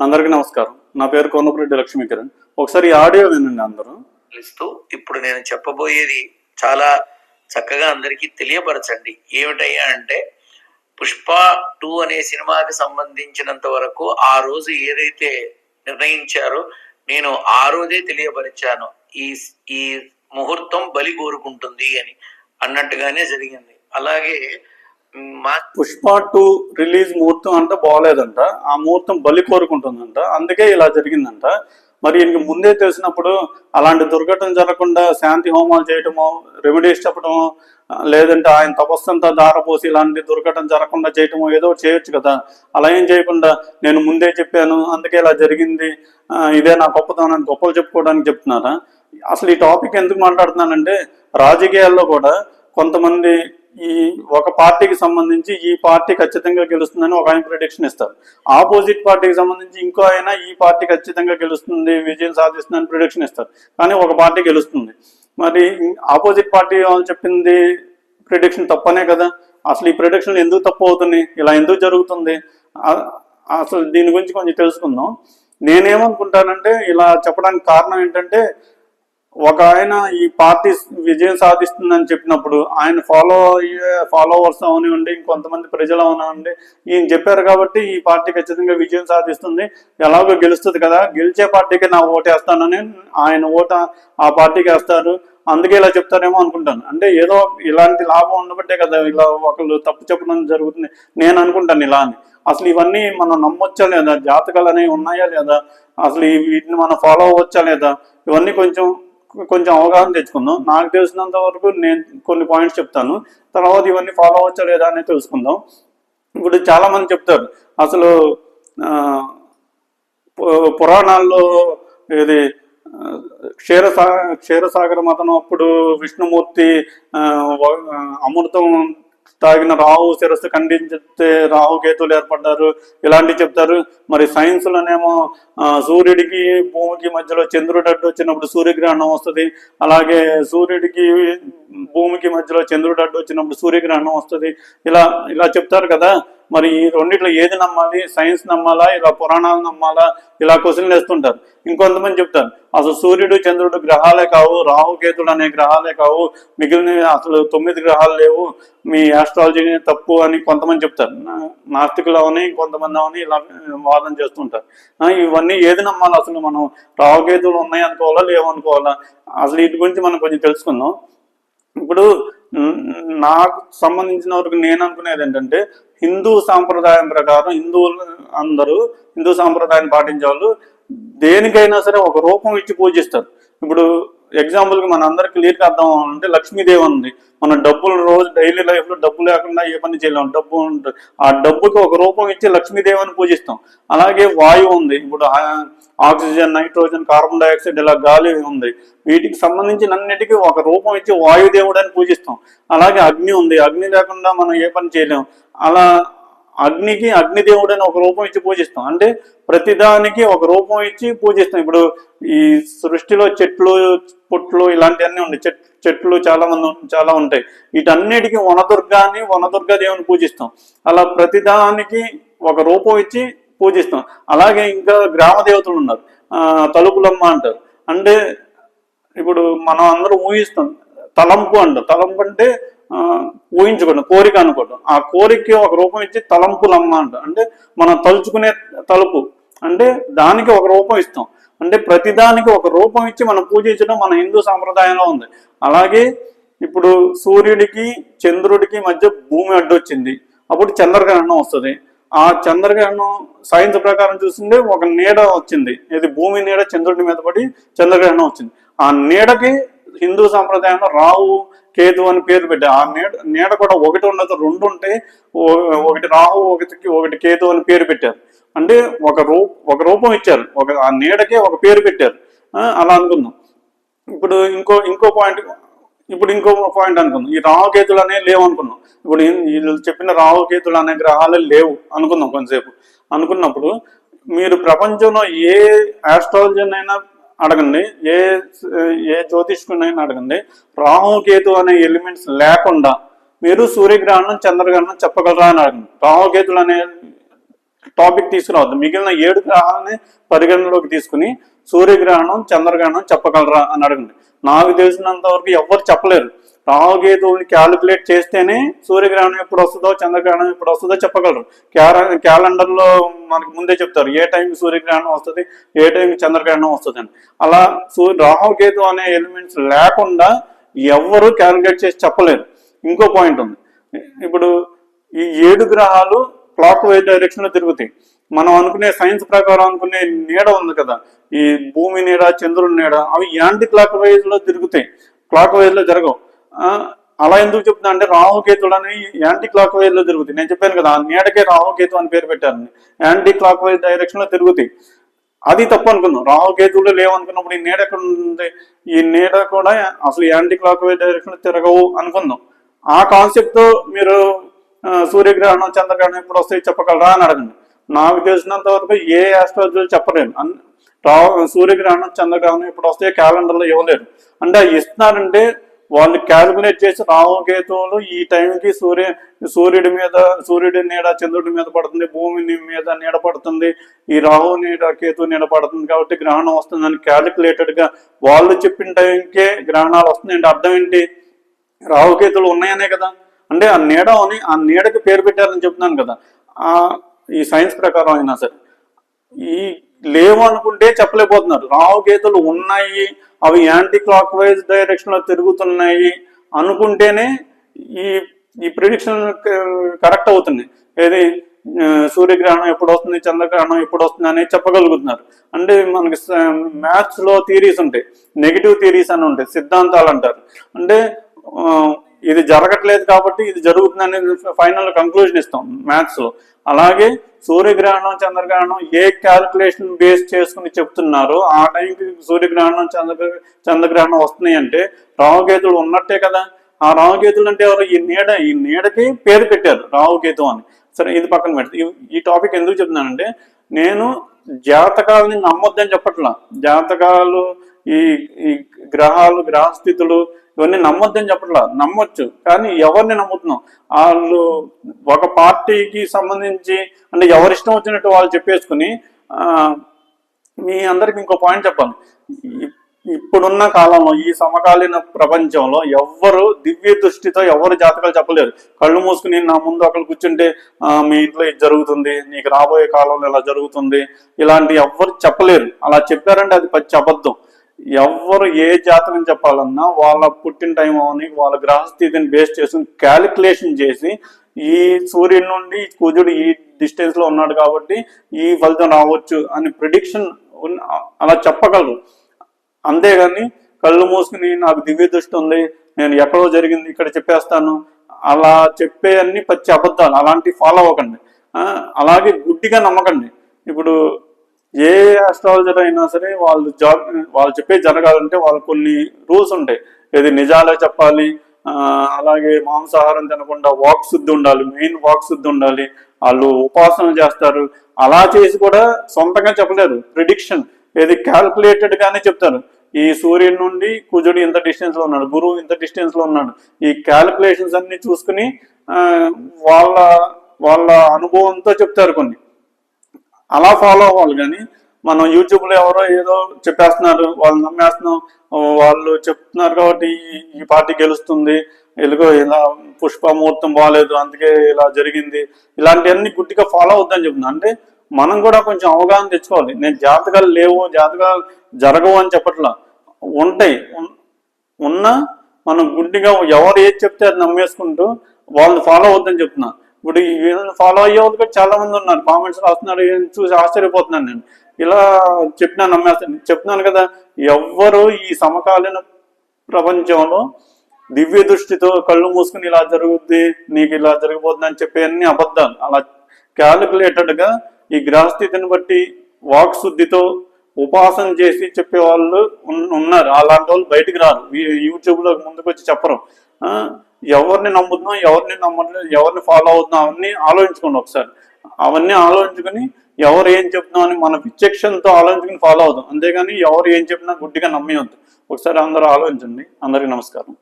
అందరికీ నమస్కారం. నా పేరు కోనపురెడ్డి లక్ష్మీ కిరణ్ ఒకసారి ఆడియో వినండి అందరూ. ఇస్తూ ఇప్పుడు నేను చెప్పబోయేది చాలా చక్కగా అందరికీ తెలియపరచండి. ఏమిటయ్యా అంటే పుష్ప టూ అనే సినిమాకి సంబంధించినంత వరకు ఆ రోజు ఏదైతే నిర్ణయించారో నేను ఆ రోజే తెలియపరిచాను. ఈ ఈ ముహూర్తం బలి కోరుకుంటుంది అని అన్నట్టుగానే జరిగింది. అలాగే పుష్ప టూ రిలీజ్ ముహూర్తం అంట బాగోలేదంట. ఆ ముహూర్తం బలి కోరుకుంటుందంట. అందుకే ఇలా జరిగిందంట. మరి ఈయనకి ముందే తెలిసినప్పుడు అలాంటి దుర్ఘటన జరగకుండా శాంతి హోమాలు చేయటమో రెమెడీస్ చెప్పడమో లేదంటే ఆయన తపస్సంతా దారపోసి ఇలాంటి దుర్ఘటన జరగకుండా చేయటమో ఏదో ఒకటి చేయొచ్చు కదా. అలా ఏం చేయకుండా నేను ముందే చెప్పాను అందుకే ఇలా జరిగింది ఇదే నా గొప్పతనం గొప్పలు చెప్పుకోవడానికి చెప్తున్నారా? అసలు ఈ టాపిక్ ఎందుకు మాట్లాడుతున్నానంటే రాజకీయాల్లో కూడా కొంతమంది ఈ ఒక పార్టీకి సంబంధించి ఈ పార్టీ ఖచ్చితంగా గెలుస్తుందని ఒక ఆయన ప్రిడిక్షన్ ఇస్తారు. ఆపోజిట్ పార్టీకి సంబంధించి ఇంకో ఆయన ఈ పార్టీ ఖచ్చితంగా గెలుస్తుంది విజయం సాధిస్తుందని ప్రిడిక్షన్ ఇస్తారు. కానీ ఒక పార్టీ గెలుస్తుంది. మరి ఆపోజిట్ పార్టీ వాళ్ళు చెప్పింది ప్రిడిక్షన్ తప్పనే కదా? అసలు ఈ ప్రిడిక్షన్ ఎందుకు తప్పు అవుతుంది ఇలా ఎందుకు జరుగుతుంది? అసలు దీని గురించి కొంచెం తెలుసుకుందాం. నేనేమనుకుంటానంటే ఇలా చెప్పడానికి కారణం ఏంటంటే ఒక ఆయన ఈ పార్టీ విజయం సాధిస్తుందని చెప్పినప్పుడు ఆయన ఫాలో అయ్యే ఫాలోవర్స్ అవనివ్వండి ఇంకొంతమంది ప్రజలు అవనివ్వండి ఈయన చెప్పారు కాబట్టి ఈ పార్టీ ఖచ్చితంగా విజయం సాధిస్తుంది. ఎలాగో గెలుస్తుంది కదా గెలిచే పార్టీకి నా ఓటు వేస్తానని ఆయన ఓటు ఆ పార్టీకి వేస్తారు. అందుకే ఇలా చెప్తారేమో అనుకుంటాను. అంటే ఏదో ఇలాంటి లాభం ఉండబట్టే కదా ఇలా ఒకళ్ళు తప్పు చెప్పడం జరుగుతుంది. నేను అనుకుంటాను ఇలా అని. అసలు ఇవన్నీ మనం నమ్మొచ్చా లేదా? జాతకాలు అనేవి ఉన్నాయా లేదా? అసలు ఈ వీటిని మనం ఫాలో అవ్వచ్చా లేదా? ఇవన్నీ కొంచెం కొంచెం అవగాహన తెచ్చుకుందాం. నాకు తెలిసినంత వరకు నేను కొన్ని పాయింట్స్ చెప్తాను. తర్వాత ఇవన్నీ ఫాలో అవచ్చా లేదా అనేది తెలుసుకుందాం. ఇప్పుడు చాలా మంది చెప్తారు అసలు పురాణాల్లో ఇది క్షీరసా క్షీరసాగర మతనం అప్పుడు విష్ణుమూర్తి అమృతం తాగిన రాహు శిరస్సు ఖండించితే రాహు కేతులు ఏర్పడ్డారు. ఇలాంటివి చెప్తారు. మరి సైన్స్లోనేమో సూర్యుడికి భూమికి మధ్యలో చంద్రుడు అడ్డు వచ్చినప్పుడు సూర్యగ్రహణం వస్తుంది. అలాగే సూర్యుడికి భూమికి మధ్యలో చంద్రుడు అడ్డు వచ్చినప్పుడు సూర్యగ్రహణం వస్తుంది. ఇలా ఇలా చెప్తారు కదా. మరి ఈ రెండిట్లో ఏది నమ్మాలి? సైన్స్ నమ్మాలా? ఇలా పురాణాలు నమ్మాలా? ఇలా క్వశ్చన్లు వేస్తుంటారు. ఇంకొంతమంది చెప్తారు. అసలు సూర్యుడు చంద్రుడు గ్రహాలే కావు రాహుకేతుడు అనే గ్రహాలే కావు. మిగిలిన అసలు తొమ్మిది గ్రహాలు లేవు. మీ ఆస్ట్రాలజీ తప్పు అని కొంతమంది చెప్తారు. నాస్తికులు అవని కొంతమంది అవని ఇలా వాదన చేస్తుంటారు. ఇవన్నీ ఏది నమ్మాలి అసలు మనం? రాహుకేతులు ఉన్నాయి అనుకోవాలా? లేవనుకోవాలా? అసలు వీటి గురించి మనం కొంచెం తెలుసుకుందాం. ఇప్పుడు నాకు సంబంధించిన వరకు నేను అనుకునేది ఏంటంటే హిందూ సాంప్రదాయం ప్రకారం హిందువులు అందరూ హిందూ సాంప్రదాయాన్ని పాటించే వాళ్ళు దేనికైనా సరే ఒక రూపం ఇచ్చి పూజిస్తారు. ఇప్పుడు ఎగ్జాంపుల్కి మన అందరికి క్లియర్గా అర్థం అవ్వాలంటే లక్ష్మీదేవి ఉంది. మన డబ్బులు రోజు డైలీ లైఫ్లో డబ్బు లేకుండా ఏ పని చేయలేము డబ్బు ఉంటుంది ఆ డబ్బుకి ఒక రూపం ఇచ్చి లక్ష్మీదేవిని పూజిస్తాం. అలాగే వాయువు ఉంది. ఇప్పుడు ఆక్సిజన్ నైట్రోజన్ కార్బన్ డైఆక్సైడ్ ఇలా గాలి ఉంది. వీటికి సంబంధించిన అన్నిటికీ ఒక రూపం ఇచ్చి వాయుదేవుడు అని పూజిస్తాం. అలాగే అగ్ని ఉంది. అగ్ని లేకుండా మనం ఏ పని చేయలేం. అలా అగ్నికి అగ్నిదేవుడు అని ఒక రూపం ఇచ్చి పూజిస్తాం. అంటే ప్రతిదానికి ఒక రూపం ఇచ్చి పూజిస్తాం. ఇప్పుడు ఈ సృష్టిలో చెట్లు పుట్లు ఇలాంటివన్నీ ఉన్నాయి చెట్ చెట్లు చాలా మంది చాలా ఉంటాయి. వీటన్నిటికీ వనదుర్గాని వనదుర్గా దేవుని పూజిస్తాం. అలా ప్రతిదానికి ఒక రూపం ఇచ్చి పూజిస్తాం. అలాగే ఇంకా గ్రామ దేవతలు ఉన్నారు. తలుపులమ్మ అంటారు. అంటే ఇప్పుడు మనం అందరూ ఊహిస్తాం. తలంపు అంటారు తలంపు అంటే ఊహించుకోవడం కోరిక అనుకోవడం ఆ కోరికకి ఒక రూపం ఇచ్చి తలంపులమ్మ అంట. అంటే మనం తలుచుకునే తలుపు. అంటే దానికి ఒక రూపం ఇస్తాం. అంటే ప్రతిదానికి ఒక రూపం ఇచ్చి మనం పూజించడం మన హిందూ సాంప్రదాయంలో ఉంది. అలాగే ఇప్పుడు సూర్యుడికి చంద్రుడికి మధ్య భూమి అడ్డొచ్చింది. అప్పుడు చంద్రగ్రహణం వస్తుంది. ఆ చంద్రగ్రహణం సైన్స్ ప్రకారం చూస్తుంటే ఒక నీడ వచ్చింది. ఇది భూమి నీడ చంద్రుడి మీద పడి చంద్రగ్రహణం వచ్చింది. ఆ నీడకి హిందూ సాంప్రదాయంలో రావు కేతు అని పేరు పెట్టారు. ఆ నీడ నీడ కూడా ఒకటి ఉండదు రెండు ఉంటే ఓ- ఒకటి రాహు ఒకటికి ఒకటి కేతు అని పేరు పెట్టారు. అంటే ఒక రూప ఒక రూపం ఇచ్చారు. ఒక ఆ నీడకే ఒక పేరు పెట్టారు. అలా అనుకుందాం. ఇప్పుడు ఇంకో ఇంకో పాయింట్ ఇప్పుడు ఇంకో పాయింట్ అనుకుందాం. ఈ రాహుకేతులు అనేవి లేవు అనుకున్నాం ఇప్పుడు వీళ్ళు చెప్పిన రాహుకేతులు అనే గ్రహాలు లేవు అనుకుందాం కొంతసేపు. అనుకున్నప్పుడు మీరు ప్రపంచంలో ఏ ఆస్ట్రాలజన్ అయినా అడగండి. ఏ ఏ జ్యోతిష్కునైనా అడగండి. రాహుకేతు అనే ఎలిమెంట్స్ లేకుండా మీరు సూర్యగ్రహణం చంద్రగ్రహణం చెప్పగలరా అని అడగండి. రాహుకేతులు అనే టాపిక్ తీసుకురావద్దు. మిగిలిన ఏడు గ్రహాలని పరిగణనలోకి తీసుకుని సూర్యగ్రహణం చంద్రగ్రహణం చెప్పగలరా అని అడగండి. నాకు తెలిసినంత వరకు ఎవరు చెప్పలేరు. రాహుకేతువుని క్యాలిక్యులేట్ చేస్తేనే సూర్యగ్రహణం ఎప్పుడు వస్తుందో చంద్రగ్రహణం ఎప్పుడు వస్తుందో చెప్పగలరు. క్యార- క్యాలెండర్లో మనకు ముందే చెప్తారు ఏ టైంకి సూర్యగ్రహణం వస్తుంది ఏ టైంకి చంద్రగ్రహణం వస్తుంది అని అలా సూ రాహుకేతు అనే ఎలిమెంట్స్ లేకుండా ఎవరు క్యాలిక్యులేట్ చేసి చెప్పలేరు. ఇంకో పాయింట్ ఉంది. ఇప్పుడు ఈ ఏడు గ్రహాలు క్లాక్ వైజ్ డైరెక్షన్లో తిరుగుతాయి. మనం అనుకునే సైన్స్ ప్రకారం అనుకునే నీడ ఉంది కదా ఈ భూమి నీడ చంద్రుడి నీడ అవి యాంటీ క్లాక్ వైజ్లో తిరుగుతాయి. క్లాక్ వైజ్లో జరగవు. అలా ఎందుకు చెప్తున్నా అంటే రాహుకేతుడు అని యాంటీ క్లాక్ వైజ్లో తిరుగుతాయి. నేను చెప్పాను కదా ఆ నీడకే రాహుకేతు అని పేరు పెట్టారు. యాంటీ క్లాక్ వైజ్ డైరెక్షన్లో తిరుగుతాయి. అది తప్పు అనుకుందాం. రాహుకేతువులు లేవనుకున్నప్పుడు ఈ నీడ ఎక్కడ ఉంది? ఈ నీడ కూడా అసలు యాంటీ క్లాక్ వైజ్ డైరెక్షన్ తిరగవు అనుకుందాం. ఆ కాన్సెప్ట్ మీరు సూర్యగ్రహణం చంద్రగ్రహణం ఎప్పుడు వస్తాయి చెప్పగలరా అని అడగండి. నాకు తెలిసినంత వరకు ఏ ఆస్ట్రాలజీ చెప్పలేను రా సూర్యగ్రహణం చంద్రగ్రహణం ఎప్పుడు వస్తే క్యాలెండర్లో ఇవ్వలేరు. అంటే ఇస్తున్నారంటే వాళ్ళు క్యాలిక్యులేట్ చేసి రాహుకేతువులు ఈ టైంకి సూర్య సూర్యుడి మీద సూర్యుడి నీడ చంద్రుడి మీద పడుతుంది భూమి మీద నీడ పడుతుంది ఈ రాహు నీడ కేతు నీడ పడుతుంది కాబట్టి గ్రహణం వస్తుందని క్యాలిక్యులేటెడ్గా వాళ్ళు చెప్పిన టైంకే గ్రహణాలు వస్తున్నాయి అంటే అర్థం ఏంటి? రాహుకేతులు ఉన్నాయనే కదా. అంటే ఆ నీడ అని ఆ నీడకి పేరు పెట్టారని చెప్తున్నాను కదా. ఈ సైన్స్ ప్రకారం అయినా సరే ఈ లేవు అనుకుంటే చెప్పలేకపోతున్నారు. రావు గీతలు ఉన్నాయి అవి యాంటీ క్లాక్ వైజ్ డైరెక్షన్లో తిరుగుతున్నాయి అనుకుంటేనే ఈ ఈ ప్రిడిక్షన్ కరెక్ట్ అవుతుంది ఏది సూర్యగ్రహణం ఎప్పుడు వస్తుంది చంద్రగ్రహణం ఎప్పుడు వస్తుంది అనేది చెప్పగలుగుతున్నారు. అంటే మనకి మ్యాథ్స్లో థీరీస్ ఉంటాయి. నెగిటివ్ థీరీస్ అని ఉంటాయి. సిద్ధాంతాలు అంటారు. అంటే ఇది జరగట్లేదు కాబట్టి ఇది జరుగుతుంది అనేది ఫైనల్ కంక్లూజన్ ఇస్తాం మ్యాథ్స్లో. అలాగే సూర్యగ్రహణం చంద్రగ్రహణం ఏ క్యాలిక్యులేషన్ బేస్ చేసుకుని చెప్తున్నారో ఆ టైంకి సూర్యగ్రహణం చంద్ర చంద్రగ్రహణం వస్తున్నాయి అంటే రావుకేతులు ఉన్నట్టే కదా. ఆ రావుకేతులు అంటే ఎవరు? ఈ నీడ ఈ నీడకి పేరు పెట్టారు రావుకేతు అని. సరే ఇది పక్కన పెడితే. ఈ- ఈ టాపిక్ ఎందుకు చెప్తున్నానంటే నేను జాతకాలని నమ్మొద్దని చెప్పట్లా. జాతకాలు ఈ ఈ గ్రహాలు గ్రహస్థితులు ఇవన్నీ నమ్మొద్దని చెప్పట్లా నమ్మొచ్చు. కానీ ఎవరిని నమ్ముతున్నాం? వాళ్ళు ఒక పార్టీకి సంబంధించి అంటే ఎవరిష్టం వచ్చినట్టు వాళ్ళు చెప్పేసుకుని మీ అందరికి ఇంకో పాయింట్ చెప్పాలి. ఇప్పుడున్న కాలంలో ఈ సమకాలీన ప్రపంచంలో ఎవ్వరు దివ్య దృష్టితో ఎవరు జాతకాలు చెప్పలేరు. కళ్ళు మూసుకుని నా ముందు ఒకరు కూర్చుంటే మీ ఇంట్లో ఇది జరుగుతుంది నీకు రాబోయే కాలంలో ఇలా జరుగుతుంది ఇలాంటి ఎవ్వరు చెప్పలేరు. అలా చెప్పారంటే అది పచ్చి అబద్ధం. ఎవరు ఏ జాతకం చెప్పాలన్నా వాళ్ళ పుట్టిన టైం అని వాళ్ళ గ్రహస్థితిని బేస్ చేసుకుని క్యాలిక్యులేషన్ చేసి ఈ సూర్యుడి నుండి కుజుడు ఈ డిస్టెన్స్లో ఉన్నాడు కాబట్టి ఈ ఫలితం రావచ్చు అని ప్రిడిక్షన్ అలా చెప్పగలరు. అంతేగాని కళ్ళు మూసుకుని నాకు దివ్య దృష్టి ఉంది నేను ఎక్కడో జరిగింది ఇక్కడ చెప్పేస్తాను అలా చెప్పే అన్ని పచ్చి అబద్ధాలు అలాంటి ఫాలో అవ్వకండి. అలాగే గుడ్డిగా నమ్మకండి. ఇప్పుడు ఏ ఆస్ట్రాలజర్ అయినా సరే వాళ్ళు జాబ్ వాళ్ళు చెప్పే జరగాలంటే వాళ్ళు కొన్ని రూల్స్ ఉంటాయి. ఇది నిజాలే చెప్పాలి అలాగే మాంసాహారం తినకుండా వాక్ శుద్ధి ఉండాలి మెయిన్ వాక్ శుద్ధి ఉండాలి వాళ్ళు ఉపాసన చేస్తారు. అలా చేసి కూడా సొంతంగా చెప్పలేరు. ప్రిడిక్షన్ ఏది క్యాల్కులేటెడ్ గానే చెప్తారు. ఈ సూర్యుడి నుండి కుజుడు ఇంత డిస్టెన్స్లో ఉన్నాడు గురువు ఇంత డిస్టెన్స్లో ఉన్నాడు. ఈ క్యాల్కులేషన్స్ అన్ని చూసుకుని వాళ్ళ వాళ్ళ అనుభవంతో చెప్తారు కొన్ని. అలా ఫాలో అవ్వాలి కానీ మనం యూట్యూబ్లో ఎవరో ఏదో చెప్పేస్తున్నారు వాళ్ళు నమ్మేస్తున్నాం వాళ్ళు చెప్తున్నారు కాబట్టి ఈ- పార్టీ గెలుస్తుంది ఎలుగో ఇలా పుష్ప ముహూర్తం బాగాలేదు అందుకే ఇలా జరిగింది ఇలాంటివన్నీ గుడ్డిగా ఫాలో అవుద్దని చెప్తున్నా. అంటే మనం కూడా కొంచెం అవగాహన తెచ్చుకోవాలి. నేను జాతకాలు లేవు జాతకాలు జరగవు అని చెప్పట్లా. ఉంటాయి. ఉన్నా మనం గుడ్డిగా ఎవరు ఏది చెప్తే అది నమ్మేసుకుంటూ వాళ్ళని ఫాలో అవుద్దని చెప్తున్నా. ఇప్పుడు వీళ్ళని ఫాలో అయ్యే వాళ్ళు కూడా చాలా మంది ఉన్నారు. కామెంట్స్ రాస్తున్నారు. చూసి ఆశ్చర్యపోతున్నాను నేను. ఇలా చెప్పినా నమ్మేస్తాను చెప్తున్నాను కదా ఎవ్వరు ఈ సమకాలీన ప్రపంచంలో దివ్య దృష్టితో కళ్ళు మూసుకుని ఇలా జరుగుద్ది నీకు ఇలా జరగబోతుంది అని చెప్పే అన్ని అబద్ధాలు. అలా క్యాలిక్యులేటెడ్గా ఈ గ్రహస్థితిని బట్టి వాక్ శుద్ధితో ఉపాసన చేసి చెప్పే వాళ్ళు ఉన్- ఉన్నారు. అలాంటి వాళ్ళు బయటకు రారు. యూట్యూబ్లో ముందుకు వచ్చి చెప్పరు. ఎవరిని నమ్ముతున్నాం ఎవరిని నమ్మట్లేదు ఎవరిని ఫాలో అవుతున్నాం అవన్నీ ఆలోచించుకోండి ఒకసారి. అవన్నీ ఆలోచించుకుని ఎవరు ఏం చెప్తున్నాం అని మన విచక్షణతో ఆలోచించుకుని ఫాలో అవుతాం అంతేగాని ఎవరు ఏం చెప్పినా గుడ్డిగా నమ్మేయద్దు. ఒకసారి అందరూ ఆలోచించండి. అందరికీ నమస్కారం.